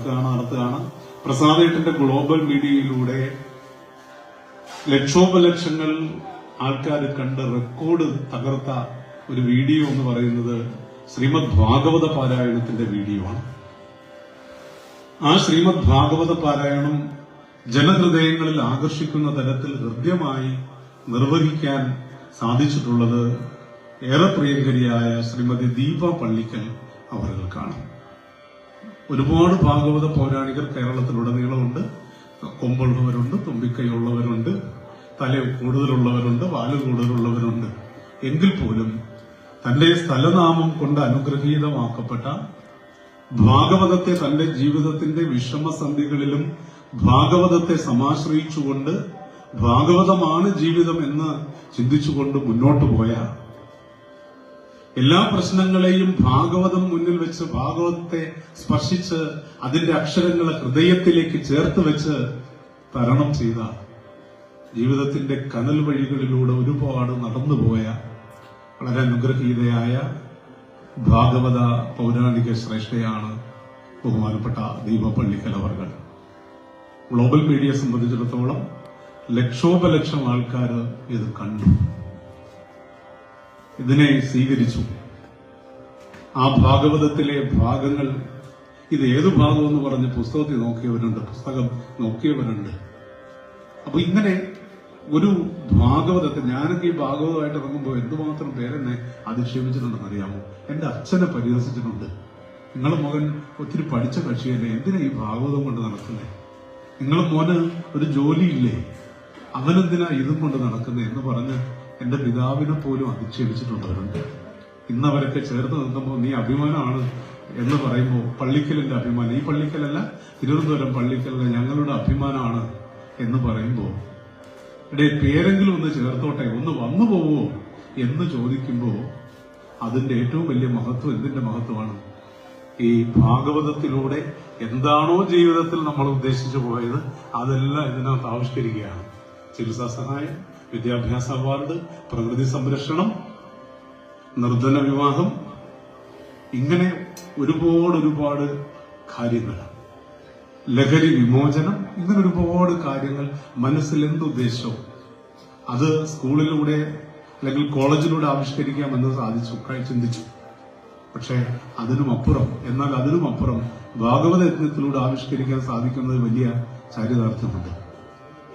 നടക്കുകയാണ് നടത്തുകയാണ്. പ്രസാദേട്ടന്റെ ഗ്ലോബൽ മീഡിയയിലൂടെ ലക്ഷോപലക്ഷങ്ങൾ ആൾക്കാർ കണ്ട് റെക്കോർഡ് തകർത്ത ഒരു വീഡിയോ എന്ന് പറയുന്നത് ശ്രീമദ് ഭാഗവത പാരായണത്തിന്റെ വീഡിയോ ആണ്. ആ ശ്രീമദ് ഭാഗവത പാരായണം ജനഹൃദയങ്ങളിൽ ആകർഷിക്കുന്ന തരത്തിൽ ഹൃദ്യമായി നിർവഹിക്കാൻ സാധിച്ചിട്ടുള്ളത് ഏറെ പ്രിയങ്കരിയായ ശ്രീമതി ദീപ പള്ളിക്കൽ അവർക്കാണ് ഒരുപാട് ഭാഗവത പൗരാണികർ കേരളത്തിലുടനീളമുണ്ട്. കൊമ്പുള്ളവരുണ്ട് തുമ്പിക്കൈയുള്ളവരുണ്ട് തല കൂടുതലുള്ളവരുണ്ട് വാൽ കൂടുതലുള്ളവരുണ്ട്. എങ്കിൽ പോലും തന്റെ സ്ഥലനാമം കൊണ്ട് അനുഗ്രഹീതമാക്കപ്പെട്ട ഭാഗവതത്തെ തന്റെ ജീവിതത്തിന്റെ വിഷമസന്ധികളിലും ഭാഗവതത്തെ സമാശ്രയിച്ചുകൊണ്ട് ഭാഗവതമാണ് ജീവിതം എന്ന് ചിന്തിച്ചുകൊണ്ട് മുന്നോട്ട് പോയ എല്ലാ പ്രശ്നങ്ങളെയും ഭാഗവതം മുന്നിൽ വെച്ച് ഭാഗവതത്തെ സ്പർശിച്ച് അതിന്റെ അക്ഷരങ്ങളെ ഹൃദയത്തിലേക്ക് ചേർത്ത് വെച്ച് തരണം ചെയ്ത ജീവിതത്തിന്റെ കനൽ വഴികളിലൂടെ ഒരുപാട് നടന്നുപോയ വളരെ അനുഗ്രഹീതയായ ഭാഗവത പൗരാണിക ശ്രേഷ്ഠയാണ് ബഹുമാനപ്പെട്ട ദീപപ്പള്ളിക്കൽ അവർകൾ. ഗ്ലോബൽ മീഡിയയെ സംബന്ധിച്ചിടത്തോളം ലക്ഷോപലക്ഷം ആൾക്കാർ ഇത് കണ്ടു. ഇതിനെ സ്വീകരിച്ചു. ആ ഭാഗവതത്തിലെ ഭാഗങ്ങൾ ഇത് ഏത് ഭാഗം എന്ന് പറഞ്ഞ് പുസ്തകത്തിൽ നോക്കിയവരുണ്ട് പുസ്തകം നോക്കിയവരുണ്ട്. അപ്പൊ ഇങ്ങനെ ഒരു ഭാഗവതത്തെ ഞാനൊക്കെ ഈ ഭാഗവതമായിട്ട് ഇറങ്ങുമ്പോൾ എന്തുമാത്രം പേരെന്നെ അധിക്ഷേപിച്ചിട്ടുണ്ടെന്ന് അറിയാമോ? എന്റെ അച്ഛനെ പരിഹസിച്ചിട്ടുണ്ട്. നിങ്ങളെ മകൻ ഒത്തിരി പഠിച്ച കക്ഷിയല്ലേ? എന്തിനാ ഈ ഭാഗവതം കൊണ്ട് നടക്കുന്നത് നിങ്ങളെ മോന് ഒരു ജോലിയില്ലേ? അവനെന്തിനാ ഇതും കൊണ്ട് നടക്കുന്നത് എന്ന് പറഞ്ഞ് എന്റെ പിതാവിനെ പോലും അധിക്ഷേപിച്ചിട്ടുള്ളവരുണ്ട് ഇന്ന് അവരൊക്കെ ചേർന്ന് നിൽക്കുമ്പോൾ നീ അഭിമാനമാണ് എന്ന് പറയുമ്പോൾ പള്ളിക്കലിന്റെ അഭിമാനം. ഈ പള്ളിക്കലല്ല തിരുവനന്തപുരം പള്ളിക്കലിലെ ഞങ്ങളുടെ അഭിമാനമാണ് എന്ന് പറയുമ്പോൾ ഇവിടെ പേരെങ്കിലും ഒന്ന് ചേർത്തോട്ടെ ഒന്ന് വന്നു പോവോ എന്ന് ചോദിക്കുമ്പോൾ അതിന്റെ ഏറ്റവും വലിയ മഹത്വം എന്തിന്റെ മഹത്വമാണ്? ഈ ഭാഗവതത്തിലൂടെ എന്താണോ ജീവിതത്തിൽ നമ്മൾ ഉദ്ദേശിച്ചു പോയത് അതെല്ലാം ഇതിനകത്ത് ആവിഷ്കരിക്കുകയാണ്. ചികിത്സാ സഹായം വിദ്യാഭ്യാസ അവാർഡ് പ്രകൃതി സംരക്ഷണം നിർധന വിവാഹം ഇങ്ങനെ ഒരുപാട് ഒരുപാട് കാര്യങ്ങൾ. ലഹരി വിമോചനം ഇങ്ങനെ ഒരുപാട് കാര്യങ്ങൾ മനസ്സിൽ എന്തുദ്ദേശവും അത് സ്കൂളിലൂടെ അല്ലെങ്കിൽ കോളേജിലൂടെ ആവിഷ്കരിക്കാമെന്ന് സാധിച്ചു ചിന്തിച്ചു. പക്ഷേ അതിനുമപ്പുറം എന്നാൽ അതിനുമപ്പുറം ഭാഗവത യജ്ഞത്തിലൂടെ ആവിഷ്കരിക്കാൻ സാധിക്കുന്നത് വലിയ ചാരിതാർത്ഥ്യമുണ്ട്.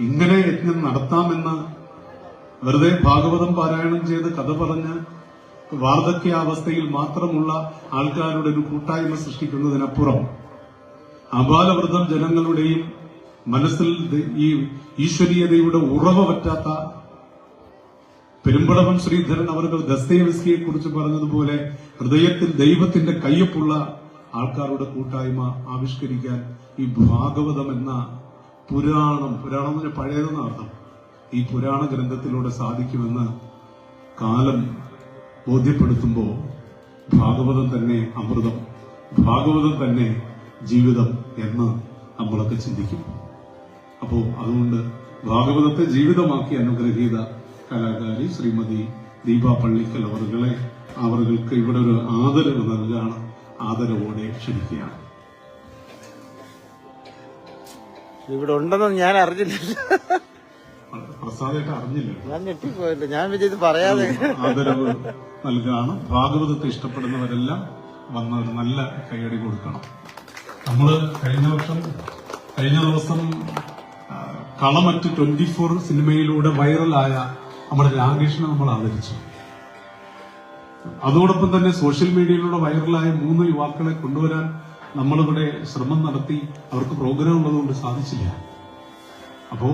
ഇങ്ങനെ യജ്ഞം നടത്താമെന്ന് വെറുതെ ഭാഗവതം പാരായണം ചെയ്ത് കഥ പറഞ്ഞ് വാർദ്ധക്യാവസ്ഥയിൽ മാത്രമുള്ള ആൾക്കാരുടെ ഒരു കൂട്ടായ്മ സൃഷ്ടിക്കുന്നതിനപ്പുറം അപാലവൃദ്ധം ജനങ്ങളുടെയും മനസ്സിൽ ഈ ഈശ്വരീയതയുടെ ഉറവ പറ്റാത്ത പെരുമ്പടവൻ ശ്രീധരൻ അവരുടെ ദസ്തേവസ്കിയെ കുറിച്ച് പറഞ്ഞതുപോലെ ഹൃദയത്തിൽ ദൈവത്തിന്റെ കയ്യൊപ്പുള്ള ആൾക്കാരുടെ കൂട്ടായ്മ ആവിഷ്കരിക്കാൻ ഈ ഭാഗവതം എന്ന പുരാണം പുരാണം പഴയതെന്ന അർത്ഥം. ഈ പുരാണ ഗ്രന്ഥത്തിലൂടെ സാധിക്കുമെന്ന് കാലം ബോധ്യപ്പെടുത്തുമ്പോൾ ഭാഗവതം തന്നെ അമൃതം ഭാഗവതം തന്നെ ജീവിതം എന്ന് നമ്മളൊക്കെ ചിന്തിക്കും. അപ്പോൾ അതുകൊണ്ട് ഭാഗവതത്തെ ജീവിതമാക്കി അനുഗ്രഹീത കലാകാരി ശ്രീമതി ദീപ പള്ളിക്കൽ അവറുകളെ അവർക്ക് ഇവിടെ ഒരു ആദരവ് നൽകുകയാണ് ആദരവോടെ ക്ഷണിക്കുകയാണ്. ഇവിടെ ഉണ്ടെന്ന് ഞാൻ അറിഞ്ഞില്ല അറിഞ്ഞില്ല. ഞാൻ ഞെട്ടിപ്പോയില്ല. ഞാൻ വിജയത് പറയാതെ ആദരവ് നൽകുകയാണ് ഭാഗവതത്തെ ഇഷ്ടപ്പെടുന്നവരെല്ലാം വന്ന ഒരു നല്ല കൈയടി കൊടുക്കണം. നമ്മൾ കഴിഞ്ഞ വർഷം കഴിഞ്ഞ ദിവസം കളമറ്റ് ട്വന്റി ഫോർ സിനിമയിലൂടെ വൈറലായ നമ്മുടെ രാകേഷിനെ നമ്മൾ ആദരിച്ചു. അതോടൊപ്പം തന്നെ സോഷ്യൽ മീഡിയയിലൂടെ വൈറലായ മൂന്ന് യുവാക്കളെ കൊണ്ടുവരാൻ നമ്മളിവിടെ ശ്രമം നടത്തി അവർക്ക് പ്രോഗ്രാം ഉള്ളതുകൊണ്ട് സാധിച്ചില്ല. അപ്പോ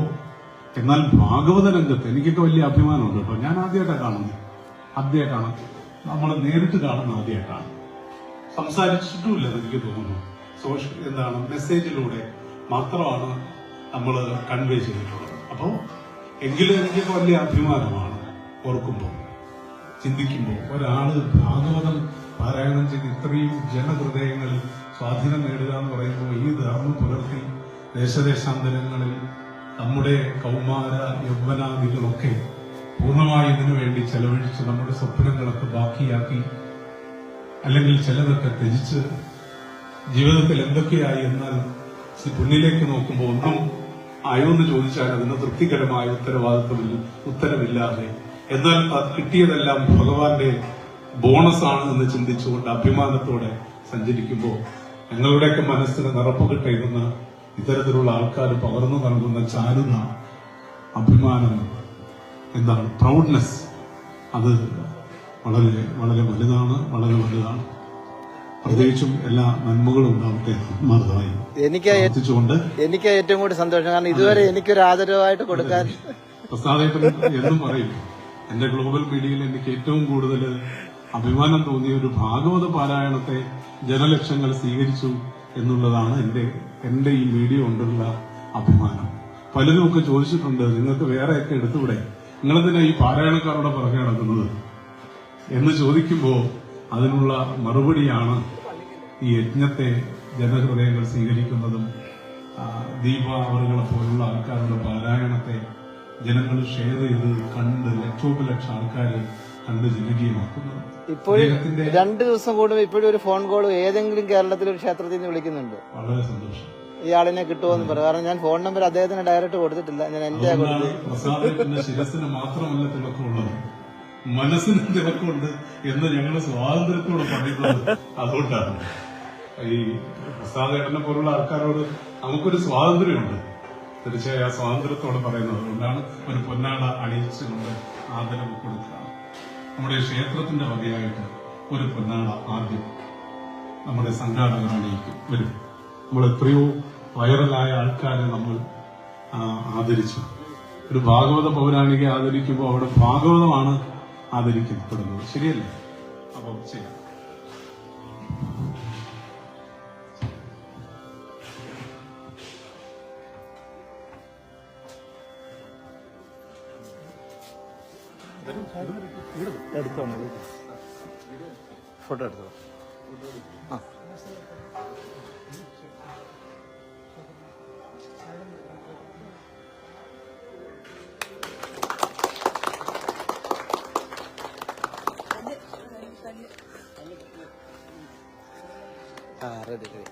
എന്നാൽ ഭാഗവത രംഗത്ത് എനിക്കൊക്കെ വലിയ അഭിമാനമുണ്ട് കേട്ടോ. ഞാൻ ആദ്യമായിട്ടാണ് കാണുന്നത്. ആദ്യമായിട്ടാണ്. നമ്മൾ നേരിട്ട് കാണുന്ന ആദ്യമായിട്ടാണ്. സംസാരിച്ചിട്ടുമില്ല എനിക്ക് തോന്നുന്നു. സോഷ്യൽ എന്താണ് മെസ്സേജിലൂടെ മാത്രമാണ് നമ്മൾ കൺവേ ചെയ്തിട്ടുള്ളത്. അപ്പോൾ എങ്കിലും എനിക്കൊക്കെ വലിയ അഭിമാനമാണ് ഓർക്കുമ്പോൾ ചിന്തിക്കുമ്പോൾ. ഒരാൾ ഭാഗവതം പാരായണം ചെയ്ത് ഇത്രയും ജനഹൃദയങ്ങളിൽ സ്വാധീനം നേടുക എന്ന് പറയുമ്പോൾ ഈ ധർമ്മം പുലർത്തി ദേശദേശാന്തരങ്ങളിൽ നമ്മുടെ കൗമാര യൗവനാദികളൊക്കെ പൂർണമായി ഇതിനു വേണ്ടി ചെലവഴിച്ച് നമ്മുടെ സ്വപ്നങ്ങളൊക്കെ ബാക്കിയാക്കി അല്ലെങ്കിൽ ചിലതൊക്കെ ത്യജിച്ച് ജീവിതത്തിൽ എന്തൊക്കെയായി എന്നാൽ പുണ്ണിലേക്ക് നോക്കുമ്പോൾ ഒന്നും ആയോ എന്ന് ചോദിച്ചാൽ അതിന് തൃപ്തികരമായ ഉത്തരവാദിത്വമില്ല ഉത്തരവില്ലാതെ എന്നാൽ അത് കിട്ടിയതെല്ലാം ഭഗവാന്റെ ആണ് എന്ന് ചിന്തിച്ചുകൊണ്ട് അഭിമാനത്തോടെ സഞ്ചരിക്കുമ്പോൾ ഞങ്ങളുടെയൊക്കെ മനസ്സിന് നിറപ്പ് കിട്ടുന്ന ഇത്തരത്തിലുള്ള ആൾക്കാർ പകർന്നു നൽകുന്ന ചാരുന്ന അഭിമാനം എന്താണ്? പ്രൗഡ്നെസ് അത് വളരെ വളരെ വലുതാണ് വളരെ വലുതാണ്. പ്രത്യേകിച്ചും എല്ലാ നന്മകളും ഉണ്ടാവട്ടെ മറുതായി എനിക്ക് എനിക്ക് ഏറ്റവും കൂടുതൽ സന്തോഷം. കാരണം ഇതുവരെ എനിക്കൊരു ആദരവായിട്ട് കൊടുക്കാൻ പ്രസാദേട്ടൻ എന്നും പറയും. എന്റെ ഗ്ലോബൽ മീഡിയയിൽ എനിക്ക് ഏറ്റവും കൂടുതൽ അഭിമാനം തോന്നിയ ഒരു ഭാഗവത പാരായണത്തെ ജനലക്ഷങ്ങൾ സ്വീകരിച്ചു എന്നുള്ളതാണ് എന്റെ എന്റെ ഈ മീഡിയ കൊണ്ടുള്ള അഭിമാനം. പലരും ഒക്കെ ചോദിച്ചിട്ടുണ്ട് നിങ്ങൾക്ക് വേറെയൊക്കെ എടുത്തുകൂടെ? നിങ്ങളെന്തിനാ ഈ പാരായണക്കാരുടെ പുറകെ നടക്കുന്നത്? എന്ന് ചോദിക്കുമ്പോൾ അതിനുള്ള മറുപടിയാണ് ഈ യജ്ഞത്തെ ജനഹൃദയങ്ങൾ സ്വീകരിക്കുന്നതും ദീപ അവറുകളെ പോലുള്ള ആൾക്കാരുടെ പാരായണത്തെ ജനങ്ങൾ ഷെയർ ചെയ്ത് കണ്ട് ലക്ഷോപലക്ഷം ആൾക്കാർ കണ്ട് ജനകീയമാക്കുന്നത് ഇപ്പോഴും രണ്ടു ദിവസം കൂടുമ്പോൾ ഇപ്പോഴും ഒരു ഫോൺ കോൾ ഏതെങ്കിലും കേരളത്തിലെ ഒരു ക്ഷേത്രത്തിൽ നിന്ന് വിളിക്കുന്നുണ്ട്. വളരെ സന്തോഷം. ഇയാളിനെ ആളിനെ കിട്ടുമോ എന്ന് പറയും. കാരണം ഞാൻ ഫോൺ നമ്പർ അദ്ദേഹത്തിന് ഡയറക്റ്റ് കൊടുത്തിട്ടില്ല. ഞാൻ എന്റെ പ്രസാദത്തിന്റെ ശിരസിന് മാത്രമല്ല തിളക്കമുള്ളത്. മനസ്സിന് തിളക്കമുണ്ട് എന്ന് ഞങ്ങൾ സ്വാതന്ത്ര്യത്തോടെ പറയുന്നത് അതുകൊണ്ടാണ്. ഈ പ്രസാദേട്ടനെ പോലുള്ള ആൾക്കാരോട് നമുക്കൊരു സ്വാതന്ത്ര്യമുണ്ട്. തീർച്ചയായും ആ സ്വാതന്ത്ര്യത്തോടെ പറയുന്നത് അതുകൊണ്ടാണ് ഒരു പൊന്നാട അണിയിച്ചുകൊണ്ട് ആദരവ് കൊടുക്കുക നമ്മുടെ ക്ഷേത്രത്തിന്റെ വകയായിട്ട് ഒരു പൊന്നാട ആദ്യം നമ്മുടെ സംഘാടകർ അണിയിക്കും വരും. നമ്മൾ എത്രയോ വൈറലായ ആൾക്കാരെ നമ്മൾ ആദരിച്ചു. ഒരു ഭാഗവത പൗരാണികയെ ആദരിക്കുമ്പോൾ അവിടെ ഭാഗവതമാണ് ആദരിക്കപ്പെടുന്നത്. ശരിയല്ലേ? അപ്പം ചെയ്യാം. ഫോട്ടോ എടുത്തോ ആ ആ റെഡി റെഡി